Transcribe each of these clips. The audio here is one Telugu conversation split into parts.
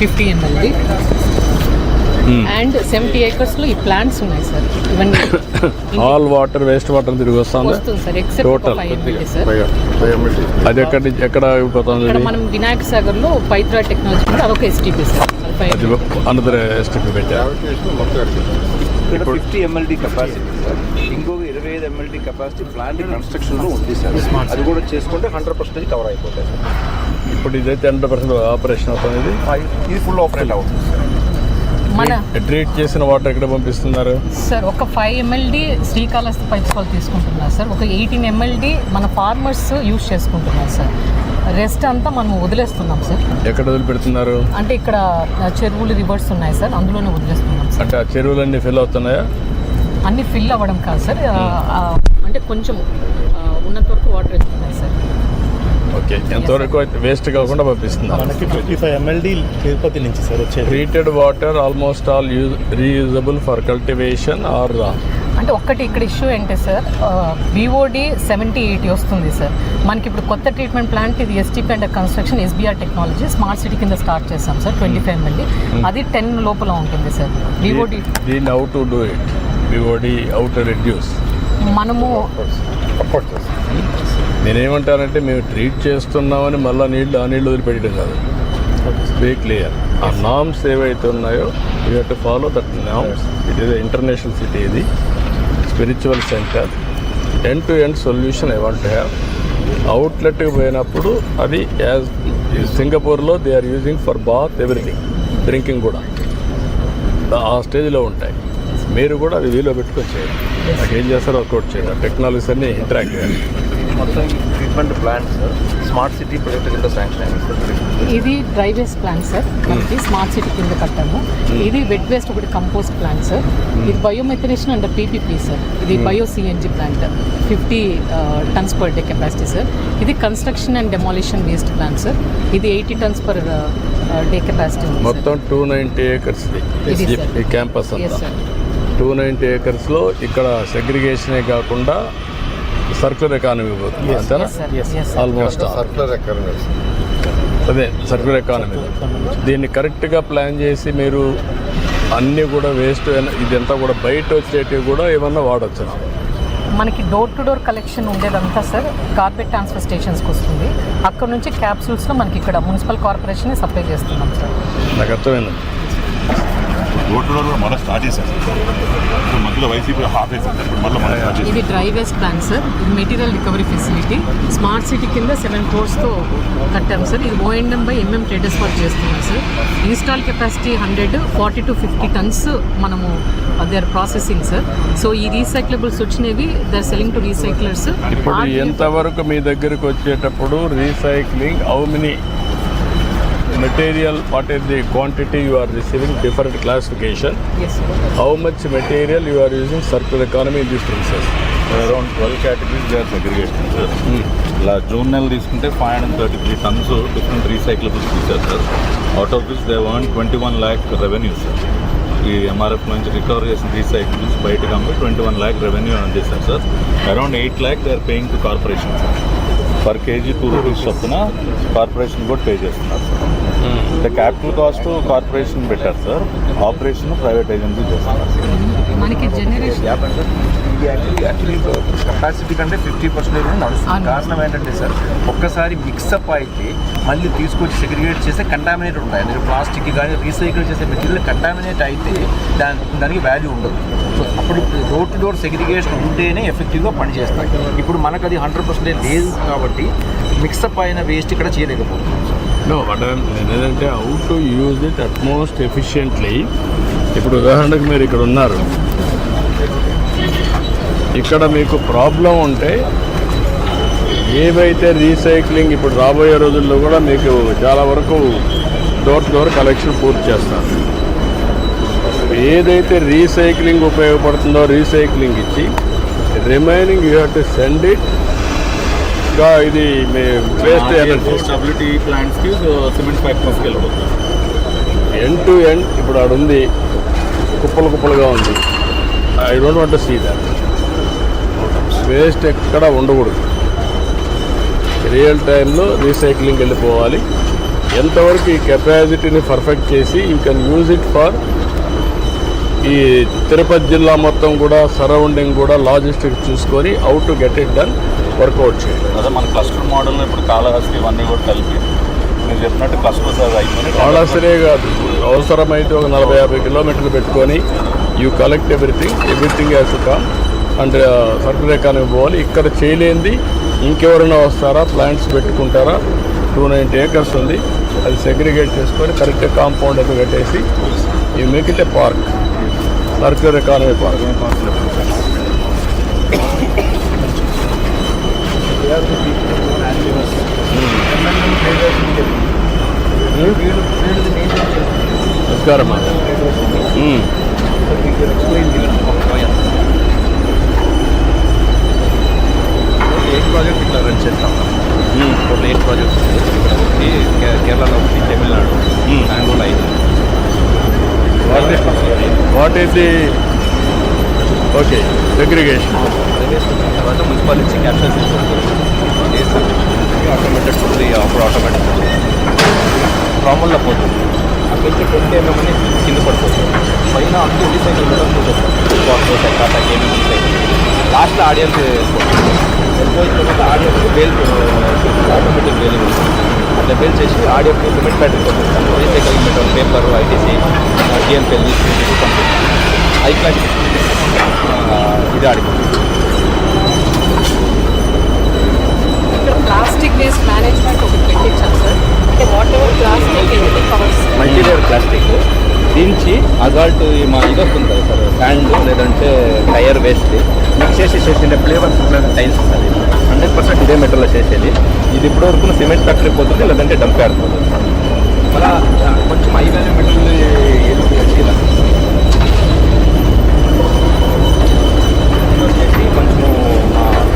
ఫిఫ్టీ ఎంఎల్ది అండ్ సెవెంటీ ఏకర్స్లో ఈ ప్లాంట్స్ ఉన్నాయి సార్. ఇవన్నీ. ఆల్ వాటర్ వేస్ట్ వాటర్ తిరిగి వస్తుంది. వస్తుంది సార్ ఎక్సెప్ట్ సార్. అది ఎక్కడ ఎక్కడ అయిపోతుంది? మనం వినాయక సాగర్లో పైత్రా టెక్నాలజీ కూడా అదొక ఎస్టీపీ సార్. ఫైవ్ అది అనదర్ ఎస్టిపి పెట్టారు. Fifty MLD capacity sir. ఇంకొక ఇరవై ఐదు ఎంఎల్డి కెపాసిటీ ప్లాంట్ కన్స్ట్రక్షన్లో ఉంది సార్. అది కూడా చేసుకుంటే హండ్రెడ్ పర్సెంటేజ్ కవర్ అయిపోతాయి సార్. ఇప్పుడు ఇదైతే హండ్రెడ్ పర్సెంట్ ఆపరేషన్ అవుతుంది ఇది. ఫుల్ ఆపరేట్ అవుతుంది. సార్ మన ట్రీట్ చేసిన వాటర్ ఎక్కడ పంపిస్తున్నారు? సార్ ఒక ఫైవ్ ఎంఎల్డి శ్రీకాళహస్తి పైప్స్ వాళ్ళు తీసుకుంటున్నారు సార్. ఒక ఎయిటీన్ ఎంఎల్డి మన ఫార్మర్స్ యూజ్ చేసుకుంటున్నారు సార్. రెస్ట్ అంతా మనం వదిలేస్తున్నాం సార్. ఎక్కడ వదిలిపెడుతున్నారు? అంటే ఇక్కడ చెరువులు రివర్స్ ఉన్నాయి సార్. అందులోనే వదిలేస్తున్నాం సార్. అంటే ఆ చెరువులన్నీ ఫిల్ అవుతున్నాయా? అన్ని ఫిల్ అవ్వడం కాదు సార్. అంటే కొంచెం ఉన్నంత వరకు వాటర్ వెళ్తున్నాయి సార్. ఓకే. ఎంతవరకు అయితే వేస్ట్ కాకుండా పంపిస్తున్నారు మనకి ఫిఫ్టీ ఫైవ్ ఎంఎల్డి తిరుపతి నుంచి సార్ వచ్చేది. Treated water almost all use reusable for cultivation or అంటే ఒక్కటి ఇక్కడ ఇష్యూ ఏంటి సార్? వివోడి సెవెంటీ ఎయిటీ వస్తుంది సార్. మనకి ఇప్పుడు కొత్త ట్రీట్మెంట్ ప్లాంట్ ఇది STP and construction SBR technology smart city కింద స్టార్ట్ చేసాం సార్ ట్వంటీ ఫైవ్ ఎంఎల్డి అది టెన్ లోపల ఉంటుంది సార్. వివోడి దీన్ని how to do it BOD how to reduce మనము నేనేమంటానంటే మేము ట్రీట్ చేస్తున్నామని మళ్ళీ నీళ్ళు ఆ నీళ్ళు వదిలిపెట్టడం కాదు. వెరీ క్లియర్ ఆ నామ్స్ ఏవైతే ఉన్నాయో you have to follow that norms it is international city ఇది. Spiritual centre end to end solution I want have అవుట్లెట్కి పోయినప్పుడు అది యాజ్ సింగపూర్లో they are using for bath everything drinking కూడా. ఆ స్టేజ్లో ఉంటాయి. మీరు కూడా అది వీలో పెట్టుకొచ్చేయండి. నాకు ఏం చేస్తారో వర్కౌట్ చేయండి. టెక్నాలజీస్ అన్నీ ఇంటరాక్ట్ చేయాలి మొత్తం treatment plant sir smart city project కింద శాంక్షన్ అయింది సార్. ఇది డ్రై వేస్ట్ ప్లాంట్ సార్ మనకి స్మార్ట్ సిటీ కింద కట్టాము. ఇది వెట్ వేస్ట్ ఒకటి కంపోస్ట్ ప్లాంట్ సార్ ఇది బయోమెథనేషన్ అండ్ పీపీపీ సార్ ఇది bio CNG plant fifty tons per day capacity sir ఇది construction and demolition waste plant sir ఇది eighty tons per day capacity మొత్తం టూ నైంటీ ఏకర్స్ ఈ క్యాంపస్ టూ నైంటీ ఏకర్స్లో ఇక్కడ సెగ్రిగేషనే కాకుండా సర్క్యులర్ ఎకానమీ పోతుంది అంతేనా yes sir yes sir almost అదే సర్క్యులర్ ఎకానమీ దీన్ని కరెక్ట్గా ప్లాన్ చేసి మీరు అన్నీ కూడా వేస్ట్ ఇదంతా కూడా బయట వచ్చేటివి కూడా ఏమన్నా వాడచ్చు? మనకి డోర్ టు డోర్ కలెక్షన్ ఉండేదంతా సార్ కార్పెట్ ట్రాన్స్ఫర్ స్టేషన్స్కి వస్తుంది. అక్కడ నుంచి క్యాప్సూల్స్లో మనకి ఇక్కడ మున్సిపల్ కార్పొరేషన్ సప్లై చేస్తున్నాం సార్ నాకు అర్థమైంది. రోడ్ టు రోడ్ కూడా మళ్ళీ స్టార్ట్ చేశారు. ఇప్పుడు మధ్యలో వైసీపీ హాఫ్ వేసారు ఇప్పుడు మళ్ళీ మళ్ళీ స్టార్ట్ చేశారు ఇది డ్రై వేస్ట్ ప్లాన్ సార్ ఇది material recovery facility. Smart city కింద సెవెన్ క్రోర్స్తో కట్టాం సార్ ఇది O and M by MM traders work చేస్తున్నాం sir install capacity hundred forty to fifty tons మనము they are processing sir so ఈ రీసైక్లబుల్స్ వచ్చినవి they are selling to recyclers ఇప్పుడు ఎంతవరకు మీ దగ్గరకు వచ్చేటప్పుడు recycling how many material what is the quantity you are receiving different classification yes how much material you are using circular economy in this process around twelve categories they are segregation sir ఇలా జూన్ నెల తీసుకుంటే five hundred thirty three tons different recyclables తీశారు sir out of this they one twenty one lakh revenue sir ఈ ఎంఆర్ఎఫ్ నుంచి రికవర్ చేసిన రీసైకిల్స్ బయటకు అమ్మి ట్వంటీ వన్ ల్యాక్ రెవెన్యూ అందిస్తారు sir around eight lakh they are paying to corporation sir per kg two rupees చొప్పున కార్పొరేషన్ కూడా పే చేస్తున్నారు సార్ అంటే క్యాపిటల్ కాస్ట్ కార్పొరేషన్ పెట్టారు సార్ ఆపరేషన్ ప్రైవేట్ ఏజెన్సీ చేస్తున్నారు సార్ మనకి యాక్చువల్లీ కెపాసిటీ కంటే ఫిఫ్టీ పర్సెంట్ నడుస్తుంది. కారణం ఏంటంటే సార్ ఒక్కసారి మిక్సప్ అయితే మళ్ళీ తీసుకొచ్చి సెగ్రిగేట్ చేస్తే కంటామినేట్ ఉంటాయి. మీరు ప్లాస్టిక్ కానీ రీసైకిల్ చేసే మెటీరియల్ కంటామినేట్ అయితే దాని దానికి వాల్యూ ఉండదు. సో అప్పుడు డోర్ టు డోర్ సెగ్రిగేషన్ ఉంటేనే ఎఫెక్టివ్గా పనిచేస్తాయి. ఇప్పుడు మనకు అది హండ్రెడ్ పర్సెంటేజ్ లేదు కాబట్టి మిక్సప్ అయిన వేస్ట్ ఇక్కడ చేయలేకపోతున్నాం. సార్ నో బట్ ఏంటంటే how to use it utmost efficiently ఇప్పుడు ఉదాహరణకు మీరు ఇక్కడ ఉన్నారు. ఇక్కడ మీకు ప్రాబ్లం ఉంటే ఏవైతే రీసైక్లింగ్ ఇప్పుడు రాబోయే రోజుల్లో కూడా మీకు చాలా వరకు డోర్ టు డోర్ కలెక్షన్ పూర్తి చేస్తారు. ఏదైతే రీసైక్లింగ్ ఉపయోగపడుతుందో రీసైక్లింగ్ ఇచ్చి remaining you have to send it ఇది మీ వేస్ట్ ఎనర్జీ ప్లాంట్స్కి సిమెంట్ ఫ్యాక్టరీస్కి వెళ్ళిపోతుంది ఎండ్ టు ఎండ్ ఇప్పుడు ఆడ ఉంది. కుప్పలు కుప్పలుగా ఉంది. I don't want see that waste ఎక్కడ ఉండకూడదు. రియల్ టైంలో రీసైక్లింగ్ వెళ్ళిపోవాలి. ఎంతవరకు ఈ కెపాసిటీని పర్ఫెక్ట్ చేసి you can use it for ఈ తిరుపతి జిల్లా మొత్తం కూడా సరౌండింగ్ కూడా లాజిస్టిక్స్ చూసుకొని how to get it done work out చేయండి అదే మన క్లస్టర్ మోడల్ ఇప్పుడు కాళహస్తి ఇవన్నీ కూడా కలిపి మీరు చెప్పినట్టు క్లస్టర్స్ అది అయిపోయి కాళహస్తినే కాదు అవసరమైతే ఒక నలభై యాభై కిలోమీటర్లు పెట్టుకొని you collect everything everything to come and circular economy పోవాలి. ఇక్కడ చేయలేంది ఇంకెవరైనా వస్తారా? ప్లాంట్స్ పెట్టుకుంటారా? టూ నైంటీ ఏకర్స్ ఉంది. అది సెగ్రిగేట్ చేసుకొని కరెక్ట్గా కాంపౌండ్ అది కట్టేసి you make it a park circular economy park నమస్కారం మ్మ్. ఎయిట్ ప్రాజెక్ట్ ఇట్లా రన్ చేస్తాం మ్మ్. టోటల్ ఎయిట్ ప్రాజెక్ట్స్ ఒకటి కే- కేరళలో ఒకటి తమిళనాడు Hmm. బెంగళూరు ఐదు what is the okay segregation తర్వాత మున్సిపల్ నుంచి క్యాప్చర్ చేస్తాం ఆటోమేటెడ్ ఫుడ్ అప్పుడు ఆటోమేటిక్ ప్రాముల్లో పోతుంది. అక్కడి నుంచి ట్వంటీ ఎంఎం అని కింద పడిపోతుంది. పైన అంతా రీసైకిల్ కూడా చూసేస్తాం బాక్స్ టాటా గేమింగ్ రీసైకిల్ లాస్ట్లో ఆడియన్స్ వెళ్ళిపోయిన తర్వాత ఆడియన్స్ బేల్ ఆటోమేటిక్ బేలింగ్ ఉంటుంది అట్లా బేల్ చేసి ఆడియన్స్ సిమెంట్ బ్యాటరీ పంపిస్తాం recycle material paper ITC TMPL పంపిస్తాం ఐ క్లాస్ ఇది ఆడిపోతుంది ఇక్కడ ప్లాస్టిక్ వేస్ట్ మేనేజ్మెంట్ ఒకటి పెట్టించాం సార్. అంటే whatever plastic multilayer plastic. దించి అజాల్ట్ మా ఇది వస్తుంది కదా సార్ శాండ్ లేదంటే టైర్ వేస్ట్ మిక్స్ చేసి చేసిండే ఫ్లేవర్స్ టైల్స్ వస్తుంది హండ్రెడ్ పర్సెంట్ ఇదే మెటీరియల్ చేసేది. ఇది ఇప్పుడు వరకు సిమెంట్ ఫ్యాక్టరీ పోతుంది లేదంటే డంప్ పోతుంది. మళ్ళా కొంచెం హై వాల్యూ మెటీరియల్ ఇలా వచ్చేసి కొంచెము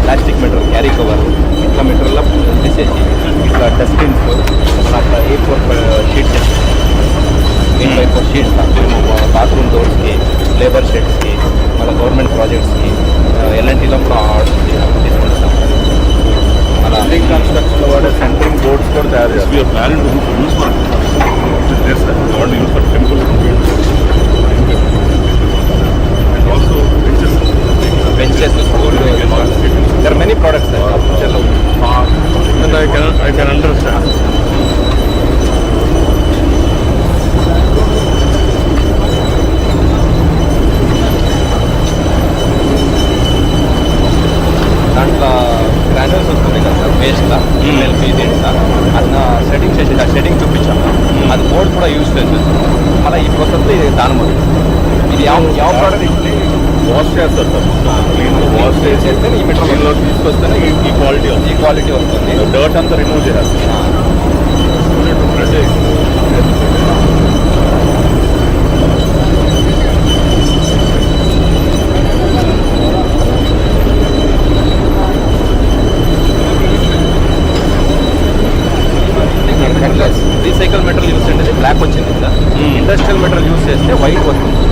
ప్లాస్టిక్ మెటీరియల్ క్యారీ కవర్ ఇట్లా మెటీరియల్ తీసేసి ఇట్లా డస్ట్బిన్స్ అట్లా A four sheets eight by four sheets bathroom డోర్స్కి labour షెడ్స్కి మన గవర్నమెంట్ ప్రాజెక్ట్స్కి ఎల్ఎన్టీలో కూడా ఆర్డర్స్ తీసుకుంటాం అలా బిల్డింగ్ కన్స్ట్రక్షన్లో వాడే సెంటరింగ్ బోర్డ్స్ కూడా తయారు చేస్తారు use for use for temple and also benches there many products ఫ్యూచర్లో And I can, I can understand. దాంట్లో గ్రాన్యూల్స్ వస్తుంది కదా సార్ వేస్ట్లా ఎల్పీ దీంట్లో అన్న సెట్టింగ్ చేసి ఆ సెట్టింగ్ చూపించాము అది బోర్డ్ కూడా యూజ్ చేసేది మళ్ళీ ఈ ప్రాసెస్ ఇది దాని మొదలు ఇది ಯಾವ ಯಾವ ప్రోడక్ట్ వాష్ చేస్తారు సార్ క్లీన్ వాష్ చేసి చేస్తే ఈ మెటీరియల్ దీనిలో తీసుకొస్తేనే ఈ- క్వాలిటీ ఈ క్వాలిటీ వస్తుంది. డర్ట్ అంతా రిమూవ్ చేస్తారు రీసైకిల్ మెటీరియల్ యూస్ చేస్తే బ్లాక్ వచ్చింది కదా. ఇండస్ట్రియల్ మెటీరియల్ యూస్ చేస్తే వైట్ వస్తుంది.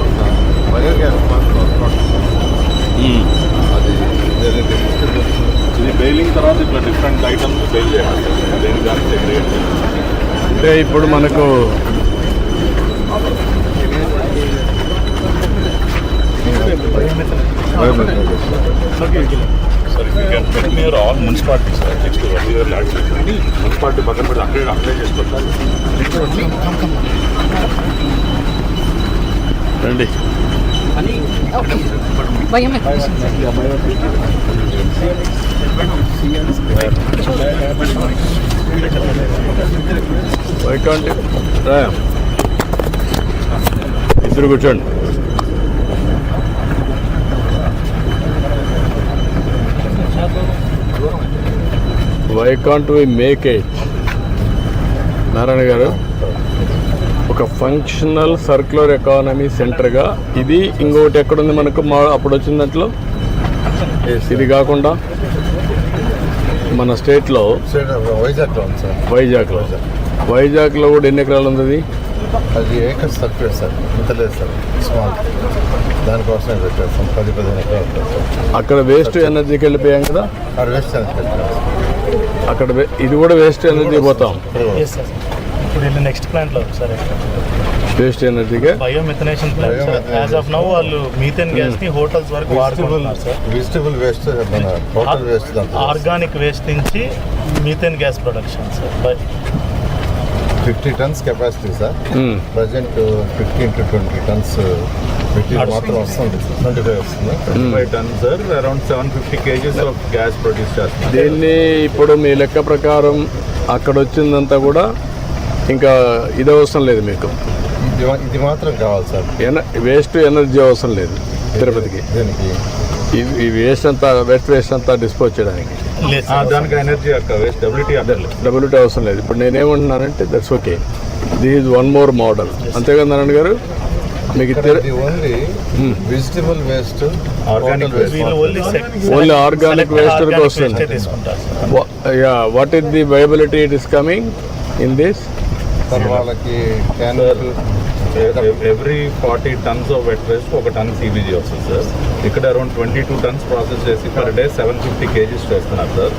డిఫరెంట్ ఐటమ్స్ బిల్ చేయాలి దేని దానికి అంటే ఇప్పుడు మనకు sir all municipality sir next one year loads apply apply రండి. సార్ వైకాంట్ రా. ఇద్దరు కూర్చోండి. Why can't we make it Narayana garu ఒక ఫంక్షనల్ సర్క్యులర్ ఎకానమీ సెంటర్గా ఇది ఇంకొకటి ఎక్కడుంది మనకు? మా అప్పుడు వచ్చిన దాంట్లో? ఇది కాకుండా మన స్టేట్లో వైజాగ్లో వైజాగ్లో వైజాగ్లో కూడా ఎన్ని ఎకరాలు ఉంది అది? అది ఏకర్ సర్క్యూట్ సార్. ఇంత లేదు సార్. స్మాల్ దానికోసమే పెట్టారు సార్. పది పదిహేను ఎకరాలు సార్. అక్కడ వేస్ట్ ఎనర్జీకి వెళ్ళిపోయాం కదా? ఆరు వేస్ట్ అక్కడ ఇది కూడా వేస్ట్ ఎనర్జీ పోతాం. ఇప్పుడు వెళ్ళి నెక్స్ట్ ప్లాంట్లో సార్ వేస్ట్ ఎనర్జీగా biomethanation plant as of now వాళ్ళు మీథేన్ గ్యాస్ని హోటల్స్ వరకు వాడుకుంటున్నారు sir vegetable waste total waste organic waste నుంచి methane gas production sir by fifty tons capacity sir. Present fifteen to twenty tons material మాత్రం వస్తుంది ట్వంటీ ఫైవ్ వస్తుంది. Five sir around seven fifty kgs of gas produce దీన్ని ఇప్పుడు మీ లెక్క ప్రకారం అక్కడ వచ్చిందంతా కూడా ఇంకా ఇది అవసరం లేదు మీకు? ఇది మాత్రం కావాలి సార్. ఎన వేస్ట్ ఎనర్జీ అవసరం లేదు తిరుపతికి. దీనికి ఈ- వేస్ట్ అంతా వెస్ట్ వేస్ట్ అంతా డిస్పోజ్ చేయడానికి. దానికి ఎనర్జీ యొక్క వేస్ట్ డబ్ల్యూటీ అదర్లేదు డబ్ల్యూటీ అవసరం లేదు. ఇప్పుడు నేనేమంటున్నానంటే that's okay this is one more model అంతేగా నారాయణ గారు మీకు ఓన్లీ వెజిటబుల్ వేస్ట్ waste. వీళ్ళు ఓన్లీ వరకు వస్తుంది. Yeah what is the viability it is coming in this వాళ్ళకి every forty tons of wet waste ఒక టన్ సిబిజీ వస్తుంది సార్ ఇక్కడ around twenty two tons process చేసి per day seven fifty kgs చేస్తున్నారు సార్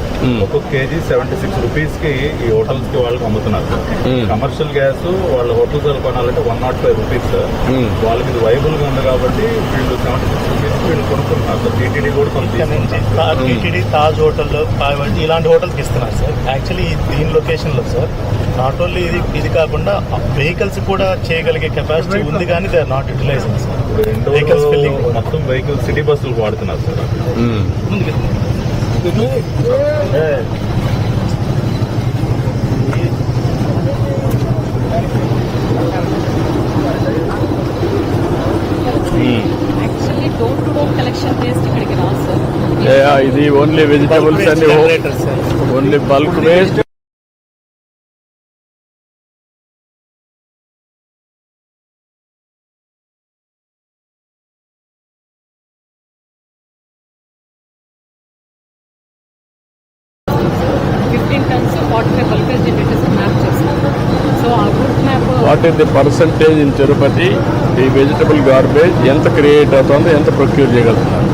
ఒక్కొక్క కేజీ సెవెంటీ సిక్స్ రూపీస్కి ఈ హోటల్స్కి వాళ్ళకి అమ్ముతున్నారు సార్ కమర్షియల్ గ్యాస్ వాళ్ళ హోటల్స్ కొనాలంటే one not five rupees sir వాళ్ళకి ఇది వైబుల్గా ఉంది కాబట్టి వీళ్ళు సెవెంటీ సిక్స్ రూపీస్ వీళ్ళు కొనుక్కుంటున్నారు సార్ టీటీడీ కూడా కొంత టీటీడీ తాజ్ హోటల్లో ఇలాంటి హోటల్స్కి ఇస్తున్నారు సార్. యాక్చువల్లీ దీని లొకేషన్లో సార్. నాట్ ఓన్లీ ఇది ఇది కాకుండా వెహికల్స్ కూడా చేయగలిగే కెపాసిటీ ఉంది కానీ they are not utilising sir. Indore మొత్తం వెహికల్ సిటీ బస్సులు వాడుతున్నారు sir actually door to door collection waste ఇక్కడికి రాదు సార్ ఇది only vegetables and only bulk waste fifteen tons forty five bulk generators map చేస్తాం సో ఆ route map what is the percentage in Tirupati? ఈ వెజిటబుల్ గార్బేజ్ ఎంత క్రియేట్ అవుతుందో ఎంత ప్రొక్యూర్ చేయగలుగుతున్నారు?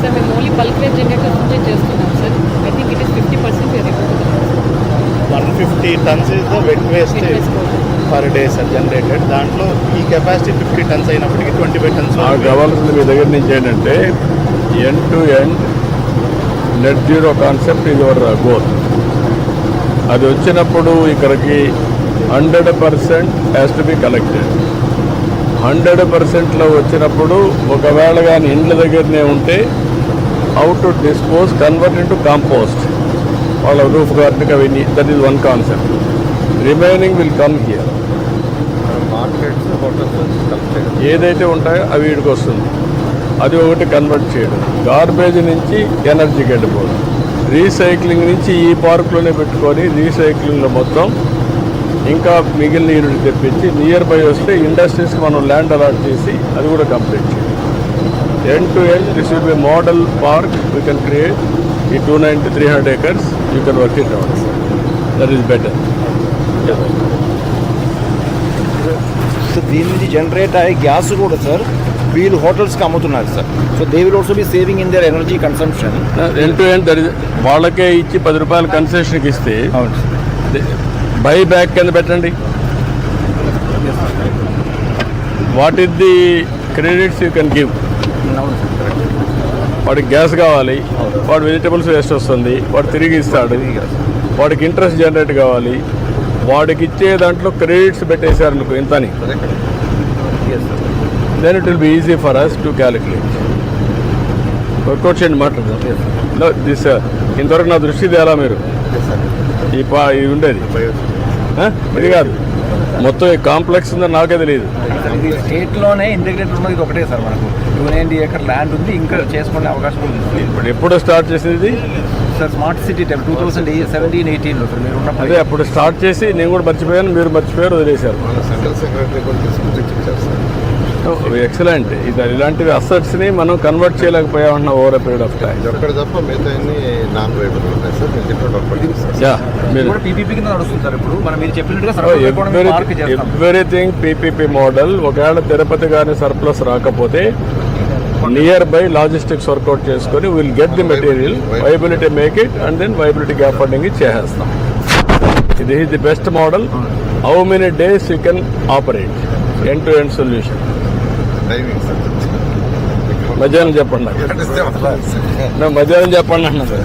సార్ మేము ఓన్లీ బల్కేజ్ జనరేటర్స్ నుంచే చేస్తున్నాం sir. I think it is fifty percent one fifty tons is the wet waste per day sir generated దాంట్లో ఈ కెపాసిటీ ఫిఫ్టీ టన్స్ అయినప్పటికీ ట్వంటీ ఫైవ్ టన్స్ నాకు కావాల్సింది మీ దగ్గర నుంచి ఏంటంటే end to end net zero concept ఇది యువర్ గోల్ అది వచ్చినప్పుడు ఇక్కడికి hundred percent has to be collected hundred పర్సెంట్లో వచ్చినప్పుడు ఒకవేళ కానీ ఇండ్ల దగ్గరనే ఉంటే how to dispose convert into compost వాళ్ళ రూఫ్ గార్డెన్కి అవన్నీ that is one concept remaining will come here ఏదైతే ఉంటాయో అవి వీడికి వస్తుంది. అది ఒకటి కన్వర్ట్ చేయడం. గార్బేజ్ నుంచి ఎనర్జీకి వెళ్ళిపోవడం. రీసైక్లింగ్ నుంచి ఈ పార్కులోనే పెట్టుకొని రీసైక్లింగ్లో మొత్తం ఇంకా మిగిలిన యూనిట్ తెప్పించి నియర్ బై వస్తే ఇండస్ట్రీస్కి మనం ల్యాండ్ అలాట్ చేసి అది కూడా కంప్లీట్ చేయాలి. End to end this will be model park we can create ఈ two ninety three hundred acres you can work it out that is better so దీని నుంచి జనరేట్ అయ్యే గ్యాస్ కూడా సార్ వీళ్ళు హోటల్స్కి అమ్ముతున్నారు sir so they will also be saving in their energy consumption end to end that వాళ్ళకే ఇచ్చి పది రూపాయలు కన్సెషన్కి ఇస్తే అవును బై బ్యాక్ కింద పెట్టండి. What is the credits you can give వాడికి గ్యాస్ కావాలి వాడు వెజిటబుల్స్ వేస్ట్ వస్తుంది వాడు తిరిగి ఇస్తాడు వాడికి ఇంట్రెస్ట్ జనరేట్ కావాలి వాడికి ఇచ్చే దాంట్లో క్రెడిట్స్ పెట్టేశారు అనుకో ఇంత అని then it will be easy for us to calculate work out చేయండి మాట్లాడదాం దిస్ ఇంతవరకు నా దృష్టి తేలా మీరు? ఈ పా ఇది ఉండేది? ఇది కాదు. మొత్తం ఈ కాంప్లెక్స్ ఉందని నాకే తెలియదు ఇది స్టేట్లోనే ఇంటిగ్రేటెడ్ ఉన్నది ఇది ఒకటే సార్ మనకు. టూ నైంటీ ఏకర్ ల్యాండ్ ఉంది ఇంకా చేసుకునే అవకాశం ఉంది. ఇప్పుడు ఎప్పుడు స్టార్ట్ చేసింది sir smart city time two thousand seventeen ఎయిటీన్లో సార్ మీరు అదే ఉన్నప్పుడు అప్పుడు స్టార్ట్ చేసి నేను కూడా మర్చిపోయాను మీరు మర్చిపోయారు వదిలేశారు. మన సెంట్రల్ సెక్రటరీ కూడా తీసుకుని ఎక్సలెంట్ ఇది ఇలాంటివి అసెట్స్ని మనం కన్వర్ట్ చేయలేకపోయామన్న ఓవర్ పీరియడ్ ఆఫ్ టైం ఇది ఒక్కటి తప్ప మిగతా నాన్ ఎవ్రీథింగ్ పీపీపీ మోడల్ ఒకవేళ తిరుపతి గారి సర్ప్లస్ రాకపోతే నియర్ బై లాజిస్టిక్స్ వర్కౌట్ చేసుకొని will get the material viability make it and then viability gap funding చేసేస్తాం. ఇది is the best model how many days you can operate end to end solution timing sir మధ్యాహ్నం చెప్పండి. ఇస్తే వదలాలి సార్.